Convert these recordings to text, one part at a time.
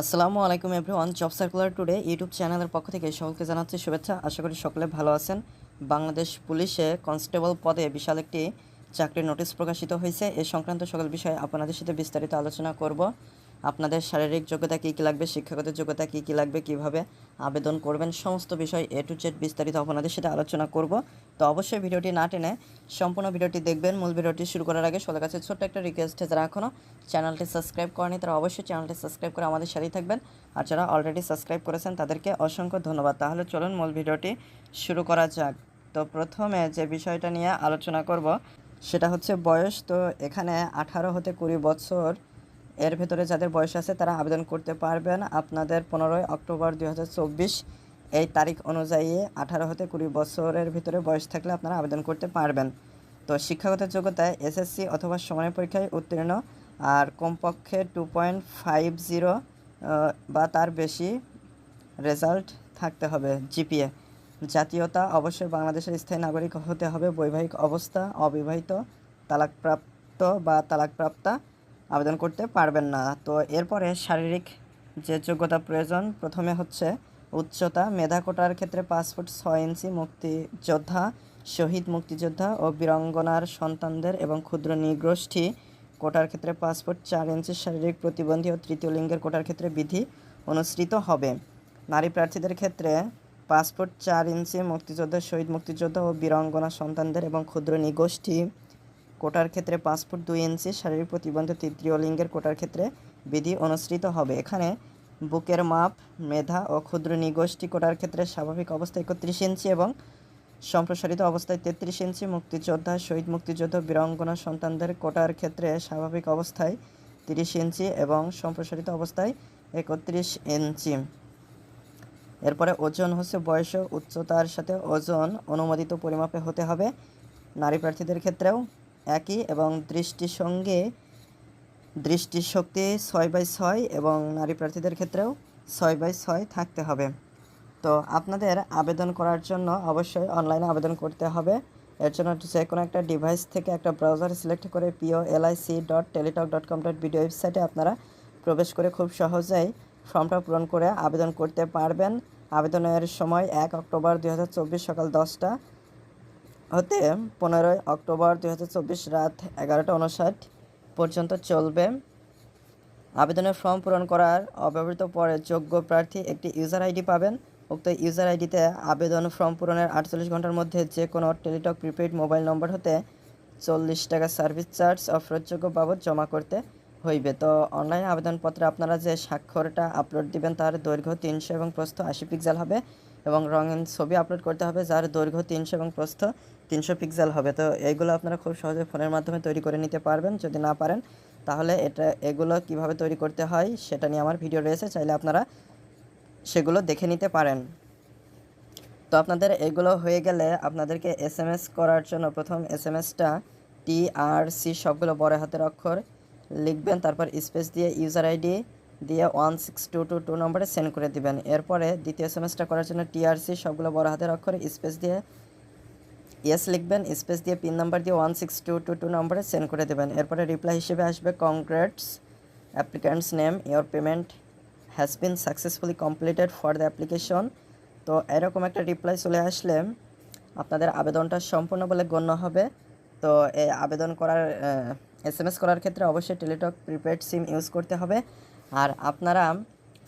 আসসালামু আলাইকুম everyone, job circular today YouTube চ্যানেলের পক্ষ থেকে সকলকে জানাচ্ছি শুভেচ্ছা। আশা করি সকলে ভালো আছেন। বাংলাদেশ পুলিশে কনস্টেবল পদে বিশাল একটি চাকরির নোটিশ প্রকাশিত হয়েছে। এ সংক্রান্ত সকল বিষয়ে আপনাদের সাথে বিস্তারিত আলোচনা করব। আপনাদের শারীরিক যোগ্যতা কী কী লাগবে, শিক্ষাগত যোগ্যতা কী কী লাগবে, কীভাবে আবেদন করবেন, সমস্ত বিষয় এ টু জেড বিস্তারিত আপনাদের সাথে আলোচনা করব। তো অবশ্যই ভিডিওটি না টেনে সম্পূর্ণ ভিডিওটি দেখবেন। মূল ভিডিওটি শুরু করার আগে সবার কাছে ছোট্ট একটা রিকোয়েস্ট যারা এখনও চ্যানেলটি সাবস্ক্রাইব করেনি, তারা অবশ্যই চ্যানেলটি সাবস্ক্রাইব করে আমাদের সাথেই থাকবেন। আর যারা অলরেডি সাবস্ক্রাইব করেছেন, তাদেরকে অসংখ্য ধন্যবাদ। তাহলে চলুন মূল ভিডিওটি শুরু করা যাক। তো প্রথমে যে বিষয়টা নিয়ে আলোচনা করব, সেটা হচ্ছে বয়স। তো এখানে আঠারো হতে কুড়ি বছর এর ভেতরে যাদের বয়স আছে, তারা আবেদন করতে পারবেন আপনাদের পনেরোই অক্টোবর দুই হাজার চব্বিশ। এই তারিখ অনুযায়ী আঠারো হতে কুড়ি বছরের ভিতরে বয়স থাকলে আপনারা আবেদন করতে পারবেন। তো শিক্ষাগত যোগ্যতায় এসএসসি অথবা সমানের পরীক্ষায় উত্তীর্ণ। আর কমপক্ষে টু পয়েন্ট ফাইভ জিরো বা তার বেশি রেজাল্ট থাকতে হবে জিপিএ জাতীয়তা অবশ্যই বাংলাদেশের স্থায়ী নাগরিক হতে হবে। বৈবাহিক অবস্থা অবিবাহিত, তালাকপ্রাপ্ত বা তালাকপ্রাপ্তা। আবেদন করতে পারবেন না। তো এরপরে শারীরিক যে যোগ্যতা প্রয়োজন, প্রথমে হচ্ছে উচ্চতা। মেধা কোটার ক্ষেত্রে ফুট ছয় ইঞ্চি মুক্তিযোদ্ধা, শহীদ মুক্তিযোদ্ধা ও বীরাঙ্গনার সন্তানদের এবং ক্ষুদ্র নিগোষ্ঠী কোটার ক্ষেত্রে ফুট চার ইঞ্চি শারীরিক প্রতিবন্ধী ও তৃতীয় লিঙ্গের কোটার ক্ষেত্রে বিধি অনুসৃত হবে। নারী প্রার্থীদের ক্ষেত্রে ফুট চার ইঞ্চি মুক্তিযোদ্ধা, শহীদ মুক্তিযোদ্ধা ও বীরাঙ্গনা সন্তানদের এবং ক্ষুদ্র নৃগোষ্ঠী কোটার ক্ষেত্রে পাঁচ ফুট দুই ইঞ্চি, শারীরিক প্রতিবন্ধী তৃতীয় লিঙ্গের কোটার ক্ষেত্রে বিধি অনুসৃত হবে। এখানে বুকের মাপ, মেধা ও ক্ষুদ্র নিগোষ্ঠী কোটার ক্ষেত্রে স্বাভাবিক অবস্থায় একত্রিশ ইঞ্চি এবং সম্প্রসারিত অবস্থায় তেত্রিশ ইঞ্চি মুক্তিযোদ্ধা, শহীদ মুক্তিযোদ্ধা, বীরাঙ্গনা সন্তানদের কোটার ক্ষেত্রে স্বাভাবিক অবস্থায় তিরিশ ইঞ্চি এবং সম্প্রসারিত অবস্থায় একত্রিশ ইঞ্চি। এরপরে ওজন হচ্ছে বয়স উচ্চতার সাথে ওজন অনুমোদিত পরিমাপে হতে হবে। নারী প্রার্থীদের ক্ষেত্রেও একই এবং দৃষ্টির সঙ্গে দৃষ্টিশক্তি ছয় বাই ছয় এবং নারী প্রার্থীদের ক্ষেত্রেও ছয় বাই ছয় থাকতে হবে। তো আপনাদের আবেদন করার জন্য অবশ্যই অনলাইনে আবেদন করতে হবে। এর জন্য যে কোনো একটা ডিভাইস থেকে একটা ব্রাউজার সিলেক্ট করে PO LIC dot Teletalk dot com dot video ওয়েবসাইটে আপনারা প্রবেশ করে খুব সহজেই ফর্মটা পূরণ করে আবেদন করতে পারবেন। আবেদনের সময় এক অক্টোবর দু হাজার চব্বিশ সকাল দশটা হতে পনেরোই অক্টোবর দু হাজার চব্বিশ রাত এগারোটা উনষাট পর্যন্ত চলবে। আবেদনের ফর্ম পূরণ করার অব্যবহৃত পরে যোগ্য প্রার্থী একটি ইউজার আইডি পাবেন। উক্ত ইউজার আইডিতে আবেদন ফর্ম পূরণের আটচল্লিশ ঘণ্টার মধ্যে যে কোনো টেলিটক প্রিপেইড মোবাইল নম্বর হতে চল্লিশ টাকা সার্ভিস চার্জ অফরতযোগ্য বাবদ জমা করতে হইবে। তো অনলাইন আবেদনপত্রে আপনারা যে স্বাক্ষরটা আপলোড দিবেন তার দৈর্ঘ্য তিনশো এবং প্রস্থ আশি পিক্সেল হবে। এবং রঙিন ছবি আপলোড করতে হবে, যার দৈর্ঘ্য তিনশো এবং প্রস্থ তিনশো পিক্সেল হবে। তো এইগুলো আপনারা খুব সহজে ফোনের মাধ্যমে তৈরি করে নিতে পারবেন, যদি না পারেন। তাহলে এটা, এগুলো কীভাবে তৈরি করতে হয় সেটা নিয়ে আমার ভিডিও রয়েছে, চাইলে আপনারা সেগুলো দেখে নিতে পারেন। তো আপনাদের এগুলো হয়ে গেলে আপনাদেরকে এস এম এস করার জন্য প্রথম এস এম এসটা টি আর সি সবগুলো বড় হাতের অক্ষর লিখবেন, তারপর স্পেস দিয়ে ইউজার আইডি দিয়ে one six two two two নম্বরে সেন্ড করে দিবেন। এরপরে দ্বিতীয় সেমেস্টার করার জন্য টিআরসি সবগুলো বড় হাতের অক্ষরে স্পেস দিয়ে ইয়েস লিখবেন স্পেস দিয়ে পিন নাম্বার দিয়ে one six two two two নম্বরে সেন্ড করে দেবেন। এরপরে রিপ্লাই হিসেবে আসবে congrats applicant's name your payment has been successfully completed for the application তো এরকম একটা রিপ্লাই চলে আসলে আপনাদের আবেদনটা সম্পূর্ণ বলে গণ্য হবে। তো এই আবেদন করার এস এম এস করার ক্ষেত্রে অবশ্যই টেলিটক প্রিপেড সিম ইউজ করতে হবে। আর আপনারা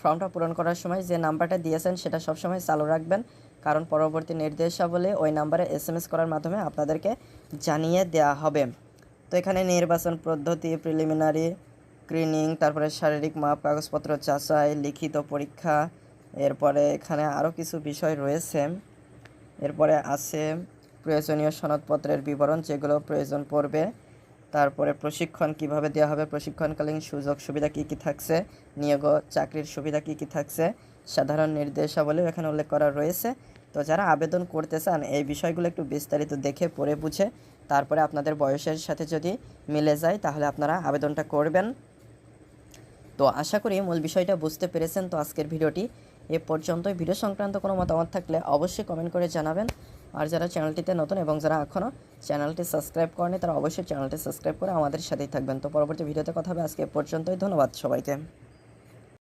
ফর্মটা পূরণ করার সময় যে নাম্বারটা দিয়েছেন সেটা সবসময় চালু রাখবেন। কারণ পরবর্তী নির্দেশাবলী ওই নাম্বারে এস এম এস করার মাধ্যমে আপনাদেরকে জানিয়ে দেওয়া হবে। তো এখানে নির্বাচন পদ্ধতি প্রিলিমিনারি স্ক্রিনিং তারপরে শারীরিক মাপ, কাগজপত্র যাচাই, লিখিত পরীক্ষা, এরপরে এখানে আরও কিছু বিষয় রয়েছে। এরপরে আছে প্রয়োজনীয় সনদপত্রের বিবরণ যেগুলো প্রয়োজন পড়বে। তারপরে প্রশিক্ষণ কীভাবে দেওয়া হবে, প্রশিক্ষণকালীন সুযোগ সুবিধা কী কী থাকছে, নিয়োগ চাকরির সুবিধা কী কী থাকছে, সাধারণ নির্দেশাবলীও এখানে উল্লেখ করা রয়েছে। তো যারা আবেদন করতে চান, এই বিষয়গুলো একটু বিস্তারিত দেখে, পড়ে, বুঝে, তারপরে আপনাদের বয়সের সাথে যদি মিলে যায়, তাহলে আপনারা আবেদনটা করবেন। তো আশা করি মূল বিষয়টা বুঝতে পেরেছেন। তো আজকের ভিডিওটি এ পর্যন্তই। ভিডিও সংক্রান্ত কোনো মতামত থাকলে অবশ্যই কমেন্ট করে জানাবেন। আর যারা চ্যানেলটিতে নতুন এবং যারা এখনও চ্যানেলটি সাবস্ক্রাইব করেনি, তারা অবশ্যই চ্যানেলটি সাবস্ক্রাইব করে আমাদের সাথেই থাকবেন। তো পরবর্তী ভিডিওতে কথা হবে, আজকে পর্যন্তই। ধন্যবাদ সবাইকে।